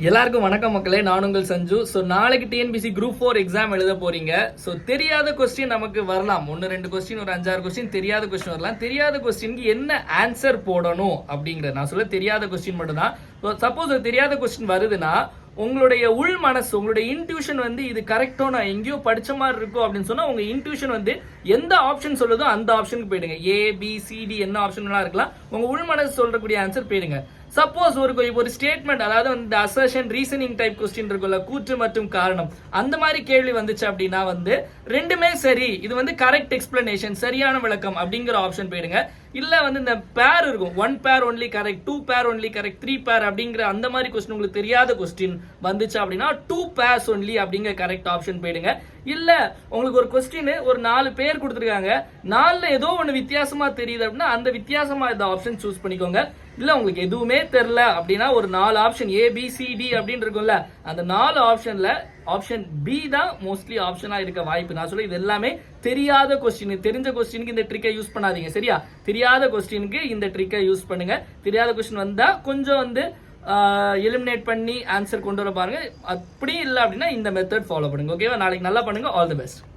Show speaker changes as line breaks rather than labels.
எல்லாருக்கும் வணக்கம் மக்களே நான் உங்கள் சஞ்சு. ஸோ நாளைக்கு டிஎன்பிசி குரூப் ஃபோர் எக்ஸாம் எழுத போறீங்க. ஸோ தெரியாத கொஸ்டின் நமக்கு வரலாம். ஒன்று ரெண்டு கொஸ்டின் ஒரு அஞ்சாறு கொஸ்டின் தெரியாத கொஸ்டின் வரலாம். தெரியாத கொஸ்டினுக்கு என்ன ஆன்சர் போடணும் அப்படிங்கிறது நான் சொல்ல தெரியாத கொஸ்டின் மட்டும் தான் சப்போஸ் தெரியாத கொஸ்டின் வருதுன்னா உங்களுடைய உள் மனசு உங்களுடைய இன்ட்யூஷன் வந்து இது கரெக்டோ நான் எங்கேயோ படிச்ச மாதிரி இருக்கும் அப்படின்னு சொன்னா உங்க இன்ட்யூஷன் வந்து எந்த ஆப்ஷன் சொல்லுதோ அந்த ஆப்ஷனுக்கு போயிடுங்க. ஏ பி சிடி என்ன ஆப்ஷன்லாம் இருக்கலாம். உங்க உள் மனசு சொல்றக்கூடிய ஆன்சர் போயிடுங்க. சப்போஸ் ஒரு ஒரு ஸ்டேட்மெண்ட் அதாவது வந்து அசர்ஷன் ரீசனிங் டைப் கொஸ்டின் இருக்குல்ல கூற்று மற்றும் காரணம். அந்த மாதிரி கேள்வி வந்துச்சு அப்படின்னா வந்து ரெண்டுமே சரி. இது வந்து கரெக்ட் எக்ஸ்பிளனேஷன் சரியான விளக்கம் அப்படிங்கிற ஆப்ஷன் போயிடுங்க. இல்ல வந்து இந்த பேர் இருக்கும். One pair only correct two pair only correct three pair அப்படிங்கிற அந்த மாதிரி கொஸ்டின் உங்களுக்கு தெரியாத கொஸ்டின் வந்துச்சு அப்படின்னா டூ பேர்ஸ் ஒன்லி அப்படிங்கிற கரெக்ட் ஆப்ஷன் போயிடுங்க. இல்ல உங்களுக்கு ஒரு கொஸ்டின் ஒரு நாலு பேர் கொடுத்துருக்காங்க. நாலுல ஏதோ ஒன்று வித்தியாசமா தெரியுது அப்படின்னா அந்த வித்தியாசமா இந்த ஆப்ஷன் சூஸ் பண்ணிக்கோங்க. இல்ல உங்களுக்கு எதுவுமே தெரியல அப்படின்னா ஒரு நாலு option A B C D அப்படின்னு இருக்கும்ல அந்த நாலு ஆப்ஷன்ல ஆப்ஷன் பி தான் மோஸ்ட்லி ஆப்ஷனா இருக்க வாய்ப்பு. நான் சொல்ல இது எல்லாமே தெரியாத கொஸ்டின் தெரிஞ்ச கொஸ்டினுக்கு இந்த ட்ரிக்கை யூஸ் பண்ணாதீங்க சரியா? தெரியாத கொஸ்டினுக்கு இந்த ட்ரிக்கை யூஸ் பண்ணுங்க. தெரியாத கொஸ்டின் வந்தா கொஞ்சம் வந்து எலிமினேட் பண்ணி ஆன்சர் கொண்டு வர பாருங்க. அப்படி இல்லை அப்படின்னா இந்த மெத்தட் ஃபாலோ பண்ணுங்க. ஓகேவா நாளைக்கு நல்லா பண்ணுங்க. All the best